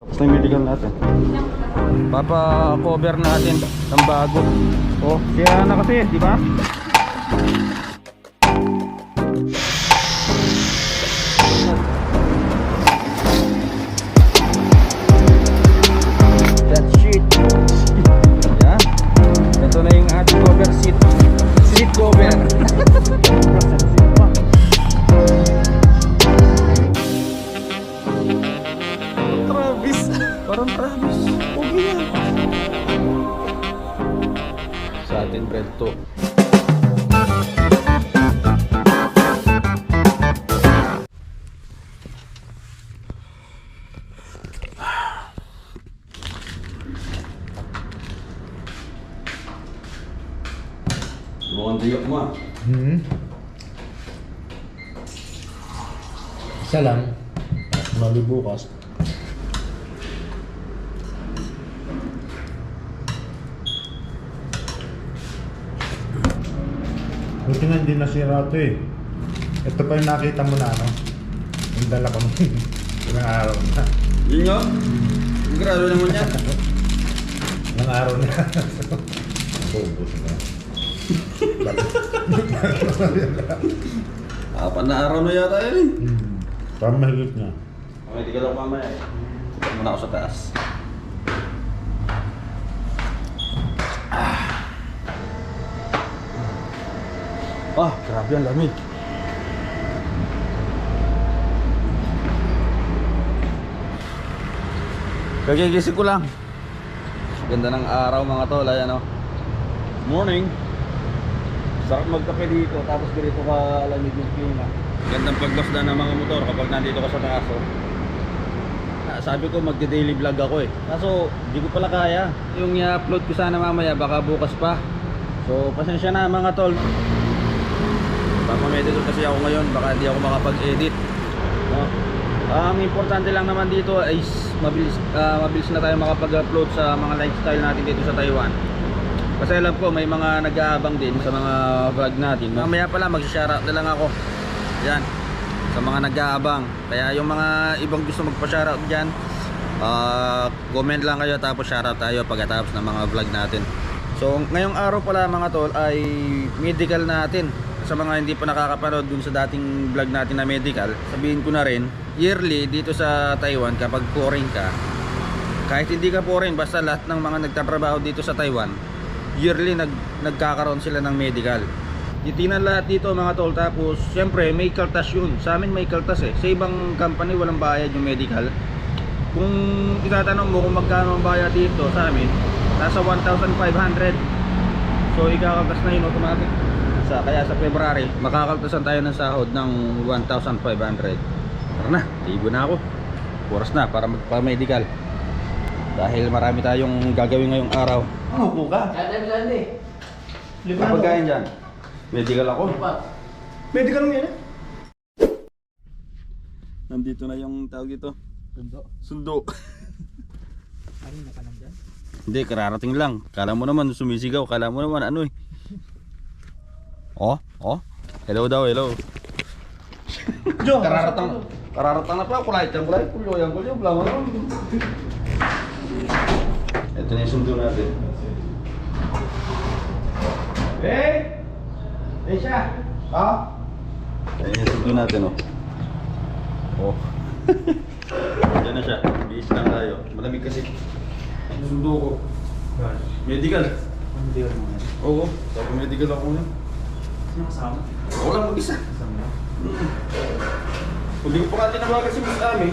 Tapos na yung medical natin. Papa-cover natin ng bago. Oh, kaya na kasi, di ba? Isa lang. Mali bukas. Buti nga hindi nasira ito eh. Ito pa yung nakita mo na ano. Yung dala ko nung ilang araw na. Yun yun? Grado naman yan. Ilang araw na. Bubos na. Apat na araw na yata yun eh. Parang mahigit niya. Okay, di ka lang mamaya eh. Muna ako sa taas. Ah. Ah, grabe ang lamig. Kagigising ko lang. Ganda ng araw mga tol, ayan o. Morning. Sarap magkape dito, tapos ganito ka lamig yung klima. Gandang pagmasdan ng mga motor kapag nandito ka sa taas oh. Ah, Sabi ko magde-daily vlog ako eh. Kaso di ko pala kaya. Yung i-upload ko sana mamaya baka bukas pa. So pasensya na mga tol. Papamedito kasi ako ngayon baka hindi ako makapag-edit. No? Ang importante lang naman dito ay s- mabilis, ah, mabilis na tayo makapag-upload sa mga lifestyle natin dito sa Taiwan. Kasi alam ko may mga nag-aabang din sa mga vlog natin. Mamaya pala mag-shoutout na lang ako. Yan. Sa mga nag-aabang. Kaya yung mga ibang gusto magpa-shoutout dyan, ah, comment lang kayo tapos shoutout tayo pagkatapos ng mga vlog natin. So ngayong araw pala mga tol ay medical natin. Sa mga hindi pa nakakapanood dun sa dating vlog natin na medical, sabihin ko na rin, yearly dito sa Taiwan kapag foreign ka, kahit hindi ka foreign, basta lahat ng mga nagtatrabaho dito sa Taiwan, yearly nag, nagkakaroon sila ng medical. Titinan lahat dito mga tol tapos syempre may kaltas yun. Sa amin may kaltas eh. Sa ibang company walang bayad yung medical. Kung itatanong mo kung magkano ang bayad dito sa amin, nasa 1,500. So ikakaltas na yun automatic. Sa, kaya sa February, makakaltasan tayo ng sahod ng 1,500. Tara na, tigo na ako. Oras na para magpa-medical. Dahil marami tayong gagawin ngayong araw. Ano po ka? Eh. Kapag kain dyan, medical ako. Medical mo yan eh? Nandito na yung tawag dito. Tundo. Sundo. Ano na ka nandyan? Hindi, kararating lang. Kala mo naman sumisigaw. Kala mo naman ano eh. Oh, oh. Hello daw, hello. Jo! Kararatang. Kararatang na pa. Kulay dyan, kulay. Kulo yan, kulo. Blanco na. Ito na yung sundo natin. Hey! Hey siya! Ha? Ayan yung sundo natin, oh. Oh. Diyan na siya. Bihis lang tayo. Malamig kasi. Yung sundo ko. Medical. Hindi ko naman. Oo. Tapos medical ako na. Sino kasama? Ako lang mag-isa. Kasama. Hindi ko pa nga tinawagan si Miss Ami.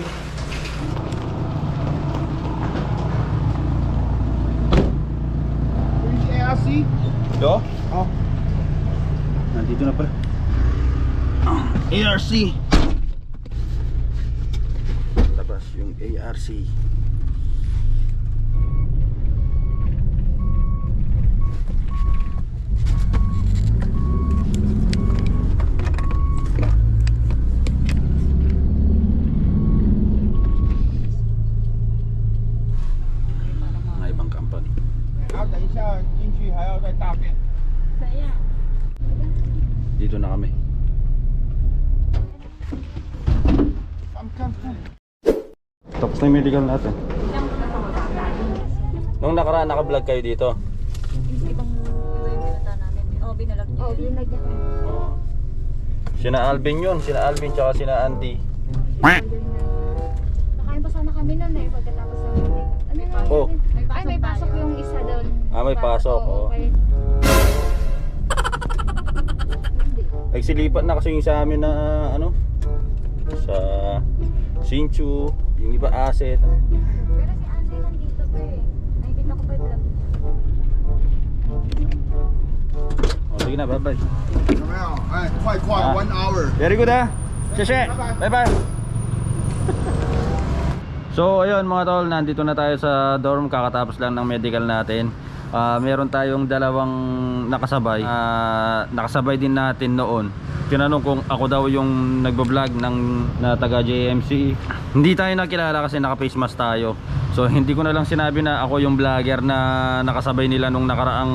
Yung ARC? Yo? Nandito na pala. ARC. Labas yung ARC. Dito na kami. Tapos na yung medical natin. Nung nakaraan naka-vlog kayo dito. Ibang iba yung namin. Oh, binalag niya. Oh, binag niya. Sina Alvin yun, sina Alvin tsaka sina Andy. Nakain pa sana kami nun eh, pagkatapos ng meeting. Ano nga Oh. yun? Ay, may pasok yung isa doon. Ah, may pasok, Oo, oh. nagsilipat na kasi yung sa amin na ano sa Sinchu yung iba asset. Pero si Andy nandito pa eh. Nakikita ko pa yung vlog oh, sige na bye bye ay kwai kwai ah. one hour. Very good ha Sheshe bye, -bye. So ayun mga tol, nandito na tayo sa dorm. Kakatapos lang ng medical natin. Ah, meron tayong dalawang nakasabay. Ah, nakasabay din natin noon. Tinanong kung ako daw yung nagbo-vlog ng na taga JMC. Hindi tayo nakilala kasi naka-face mask tayo. So hindi ko na lang sinabi na ako yung vlogger na nakasabay nila nung nakaraang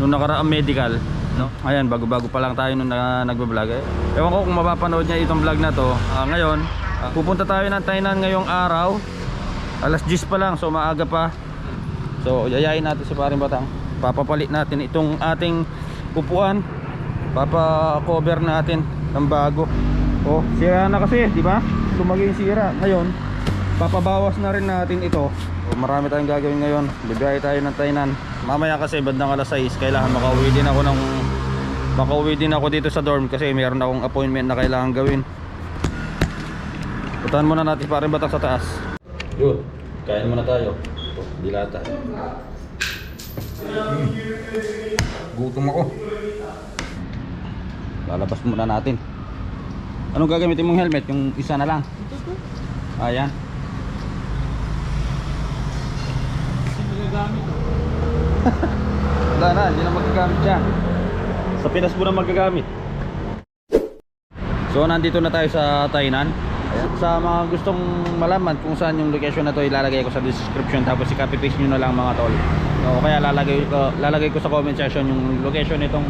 nung nakaraang medical, no? Ayan, bago-bago pa lang tayo nung na, nagbo-vlog. Eh. Ewan ko kung mapapanood niya itong vlog na to. Ah, ngayon, ah, pupunta tayo ng Tainan ngayong araw. Alas 10 pa lang, so maaga pa. So, yayain natin si Paring Batang. Papapalit natin itong ating upuan. Papa-cover natin ng bago. Oh, sira na kasi, di ba? Lumagay yung sira. Ngayon, papabawas na rin natin ito. Oh, marami tayong gagawin ngayon. Bibiyay tayo ng Tainan. Mamaya kasi bandang alas 6, kailangan makauwi din ako ng makauwi din ako dito sa dorm kasi meron akong appointment na kailangan gawin. Puntahan muna natin si Paring Batang sa taas. Yun, kain muna tayo. Dilata. Mm. Gutom ako. Lalabas muna natin. Anong gagamitin mong helmet? Yung isa na lang? Ayan. Wala na, hindi na magagamit siya. Sa Pinas mo na magagamit. So nandito na tayo sa Tainan. Ayan. Sa mga gustong malaman kung saan yung location na to ilalagay ko sa description tapos i-copy paste nyo na lang mga tol. O kaya lalagay ko, lalagay ko sa comment section yung location nitong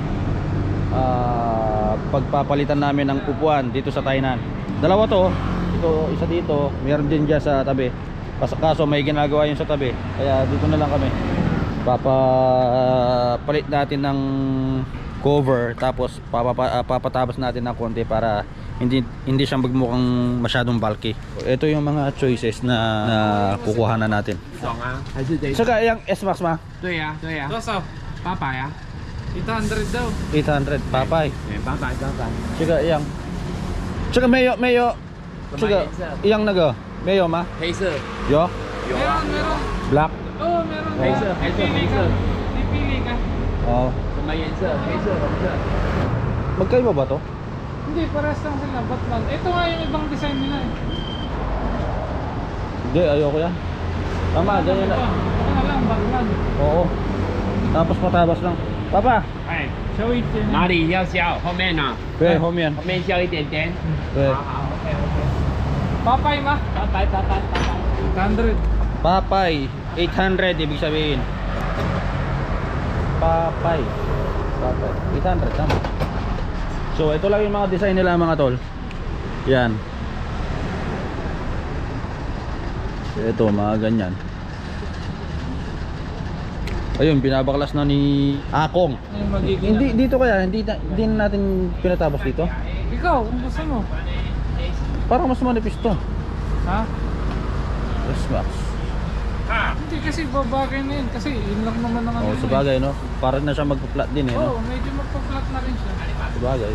ah, pagpapalitan namin ng upuan dito sa Tainan. Dalawa to, ito isa dito, meron din dyan sa tabi. Kas- Kaso may ginagawa yun sa tabi. Kaya dito na lang kami. Papapalit natin ng cover tapos papapa, ah, papatabas natin ng konti para hindi hindi siya magmukhang masyadong bulky. Ito yung mga choices na, na kukuha na natin. 爽啊，还是得 Saka yung S-Max ma, 对呀、对呀、多少？八百啊，一hundred daw。 800 papay. 哎，八百八百。 Saka yung Saka mayo mayo. Saka yang naga mayo ma. 黑色 Yo, 有啊， black. oh meron. 黑色黑色黑色， Pipili ka. Oh. 什么颜色？黑色红色。 Magkaiba ba to? Hindi, pares lang sila. Ba't lang? Ito nga yung ibang design nila eh. Hindi, ayoko yan. Tama, ganyan na. Ito na lang, baglan. Oo. Tapos patabas lang. Papa, 哎，收一点。哪里要削？后面呢？ kaya home yan. 后面削一点点。 Kaya. 好，OK OK。Papay ma? Papay, papay, papay. 800. Papay, 800 ibig sabihin. Papay. Papay, 800 tama. So ito lang yung mga design nila mga tol. Yan. Ito mga ganyan. Ayun, binabaklas na ni Akong. Hindi dito kaya, hindi, hindi na natin pinatapos dito. Ikaw, kung gusto mo. Parang mas manipis to. Ha? Yes, Max. Hindi kasi babagay na yun. Kasi yun lang naman ang Oh, ano. sa bagay no. Para na siya magpa-flat din eh, no? Oo, medyo magpa-flat na rin siya. Sabagay.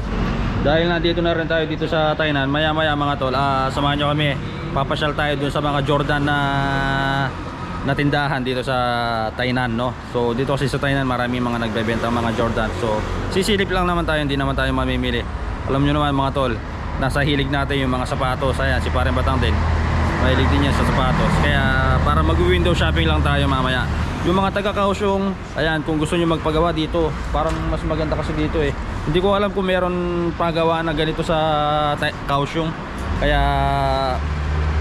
Dahil nandito na rin tayo dito sa Tainan, maya maya mga tol, ah, samahan nyo kami. Papasyal tayo dun sa mga Jordan na na tindahan dito sa Tainan, no? So dito kasi sa Tainan marami mga nagbebenta mga Jordan. So sisilip lang naman tayo, hindi naman tayo mamimili. Alam nyo naman mga tol, nasa hilig natin yung mga sapatos. Ayan, si Pareng Batang din. Mahilig din yan sa sapatos. Kaya para mag-window shopping lang tayo mamaya. Yung mga taga Kaohsiung, ayan, kung gusto niyo magpagawa dito, parang mas maganda kasi dito eh. Hindi ko alam kung meron pagawa na ganito sa Kaohsiung. Kaya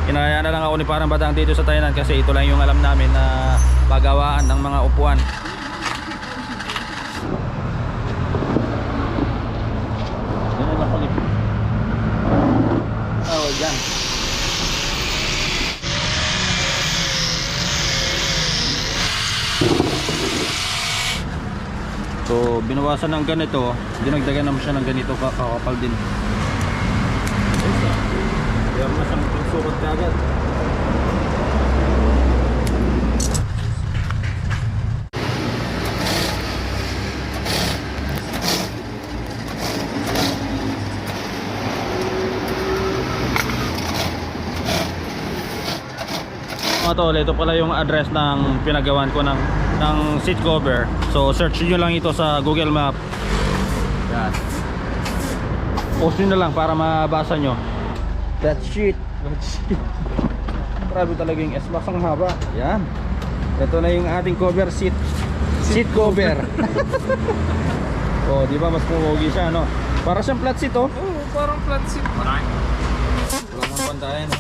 inaya na lang ako ni Parang Batang dito sa Tainan kasi ito lang yung alam namin na pagawaan ng mga upuan. Ganun lang kulit. Oh, yan. So, binawasan ng ganito, dinagdagan naman siya ng ganito ka- kakapal din. Meron na siyang pagsukat kagad. Mga tol, ito pala yung address ng pinagawan ko ng, ng seat cover. So, search nyo lang ito sa Google Map. Yan. Post nyo na lang para mabasa nyo. That's shit. Grabe talaga yung S-Max ang haba. Yan. Ito na yung ating cover seat. Seat cover. oh, di ba mas pumogi siya, no? Para siyang flat seat, oh. Oo, parang flat seat. Wala mong pantayan, no?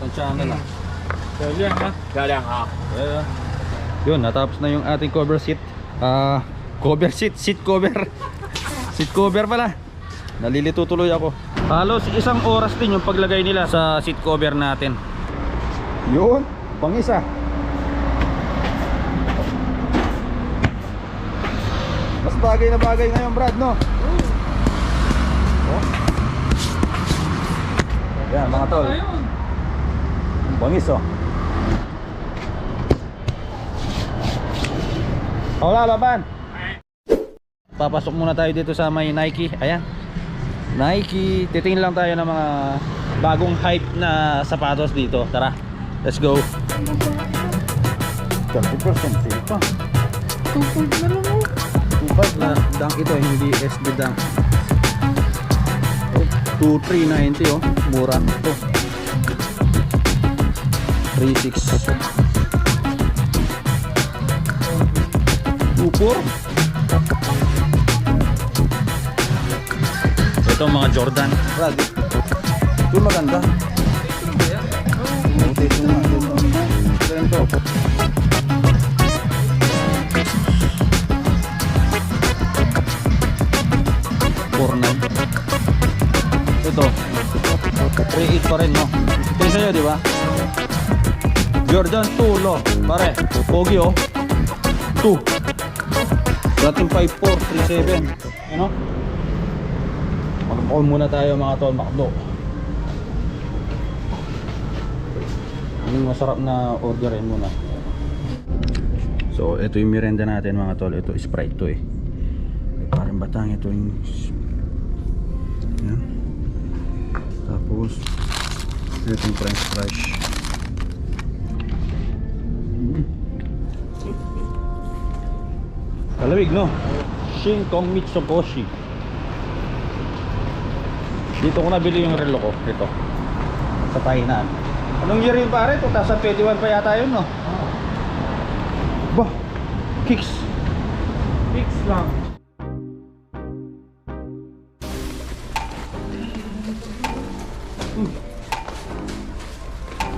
Tansyahan na lang. Galing ha? Galing ha? Yeah. Yun, natapos na yung ating cover seat. Ah, cover seat, seat cover. seat cover pala. Nalilito tuloy ako. Halos isang oras din yung paglagay nila sa seat cover natin. Yun, pang isa. Mas bagay na bagay ngayon, Brad, no? Oh. Yan, mga tol. Bangis oh. Wala laban. Papasok muna tayo dito sa may Nike. Ayan. Nike. Titingin lang tayo ng mga bagong hype na sapatos dito. Tara. Let's go. 30% sale pa. 2.0 na lang oh. 2.5 na dunk ito, hindi SB dunk. Oh, 2390 oh, mura ito. 36 Upor Ito mga Jordan. Brad Ito maganda. Ito nga ito nine. Ito 3.8 pa rin no? Ito sa'yo di ba? Jordan 2 lo. Pare Pogi oh. 2 Dating 5.4 3.7 Ano? Mag-call muna tayo mga tol Makdo. Yung masarap na orderin muna. So ito yung merenda natin mga tol. Ito Sprite to eh. Parang batang ito yung Yan. Tapos ito yung french fries Kalawig no? Shin Kong Mitsuboshi Dito ko nabili yung relo ko Ito Sa Tainan Anong year yun pare? 2021 pa yata yun no? Bah Kicks Fix lang.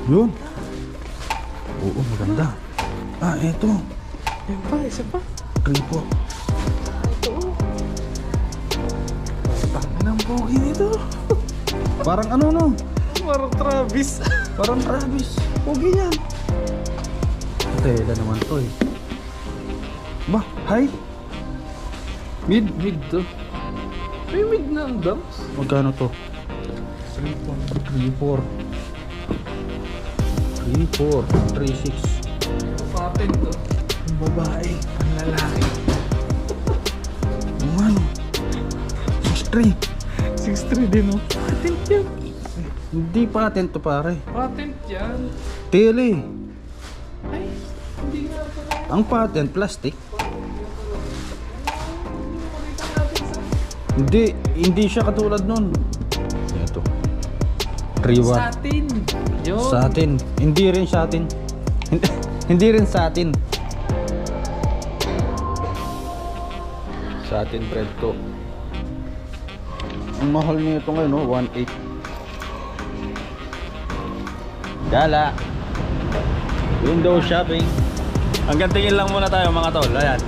Yun Oo maganda Ah eto Yan pa, isa pa. Kripo Ito. Tangin ang pogi nito. Parang ano no? Parang Travis. Parang Travis. Pogi yan. Tela naman to eh. Ba, hi. Mid. Mid to. May mid na ang dumps. Magkano to? 3, 4. 3, 4. 3, 6. Patent to. Ang babae. Lalaki. Ang ano? 6, 6'3 din oh. Patent yan. Hindi patent to pare. Patent yan. Tele. Ay, hindi nga pala. Ang patent plastic. Hindi, hindi siya katulad nun. Ito. 3 watt. Satin. Yun. Sa atin. Hindi rin sa atin. Hindi, rin sa Sa atin bread to. Ang mahal nito ngayon, no? 1.8. Gala. Window shopping. Hanggang tingin lang muna tayo mga tol. Ayan.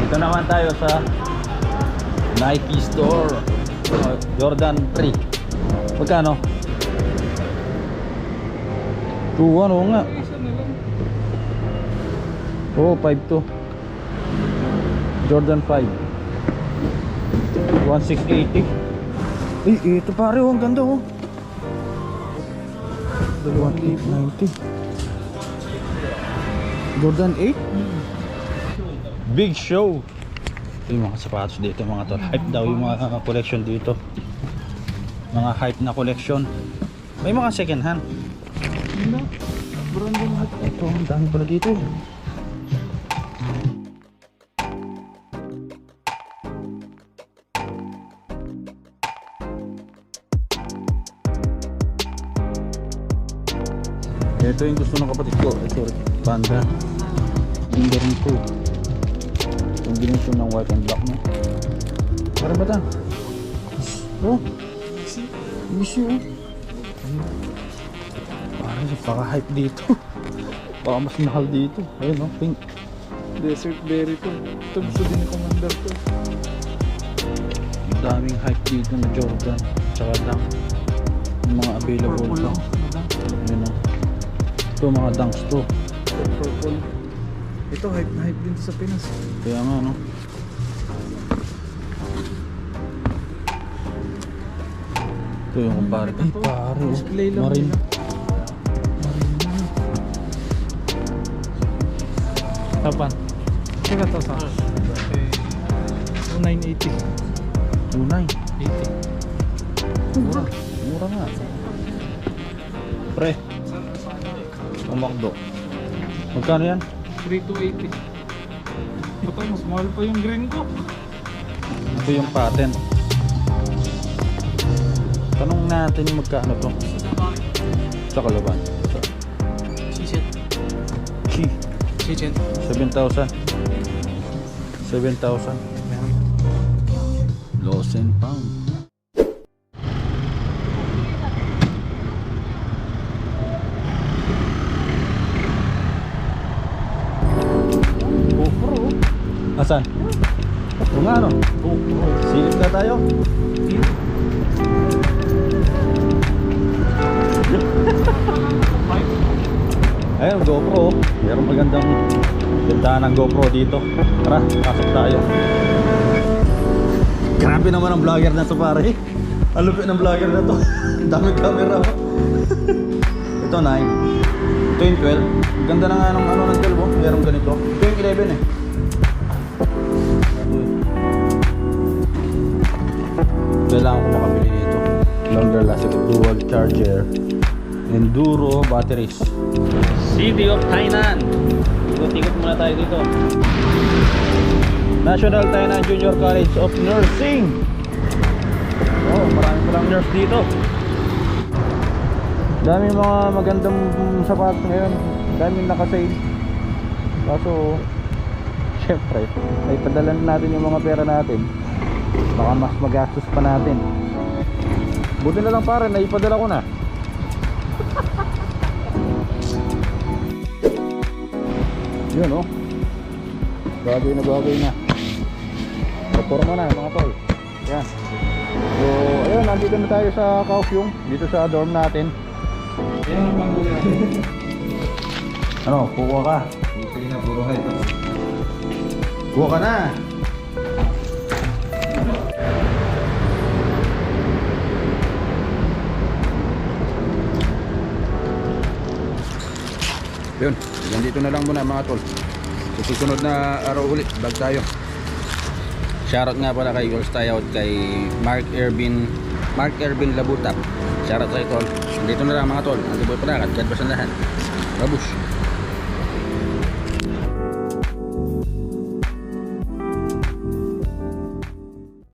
Dito naman tayo sa Nike Store. Jordan 3. Magkano? 2 ano nga. Oh, 5 to. Jordan 5. 1680. Eh, ito pare oh, ang ganda oh. 1890. Jordan 8? Big show. Ito yung mga sapatos dito mga tol. Hype daw yung mga uh, collection dito. Mga hype na collection. May mga second hand. Ito, ang dami pala dito. Ito yung gusto ng kapatid ko. Ito, panda. Finger nito. Combination ng white and black mo. Para ba ta? Oh. Easy oh. Parang napaka-hype dito. Baka mas mahal dito. Ayun oh, pink. Desert berry to. Ito gusto din ni Commander to. Ang daming hype dito na Jordan. Tsaka lang. Yung mga available lang. Ito mga dunks to. Purple. Ito hype na hype din sa Pinas. Kaya nga no. Ito yung kumpare. Ay pare. Display lang Marine. Tapan. Teka to sa. 980. Tunay. 80. Mura. Mura nga. Umakdo. Magkano yan? 3280. Ito mas mahal pa yung green ko. Ito yung patent. Tanong natin yung magkano to. Sa kalaban. Sa. Sishet. 7,000. 7,000. Lost and found. Asan? Ito nga ano? Silip na tayo. Ayun, GoPro. Meron magandang ganda ng GoPro dito. Tara, pasok tayo. Grabe naman ang vlogger na to pare. Ang lupit ng vlogger na to. Ang daming camera. oh. Ito 9. Ito yung 12. Ganda na nga nung ano ng 12 oh. Meron ganito. Ito yung 11 eh. Kailangan ko makabili nito. Longer lasting dual charger. Enduro batteries. City of Tainan. Ikot-ikot muna tayo dito. National Tainan Junior College of Nursing. Oh, marami palang nurse dito. Dami mga magandang sapatos ngayon. Daming nakasale. Kaso, syempre, ay padalan natin yung mga pera natin. Baka mas magastos pa natin. Buti na lang pare, naipadala ko na. Yun oh. Bagay na bagay na. Paporma na mga tol. Yan. So, ayun, nandito na tayo sa Kaohsiung, dito sa dorm natin. Yan ang. Ano, kukuha ka? Sige na, puro hype. Kuha ka na! Yun, hanggang dito na lang muna mga tol. Susunod na araw ulit, vlog tayo. Shoutout nga pala kay Girls Tayo at kay Mark Ervin Mark Ervin Labutap. Shoutout sa tol. Dito na lang mga tol. Ang liboy pa na. God bless ang lahat. Babush.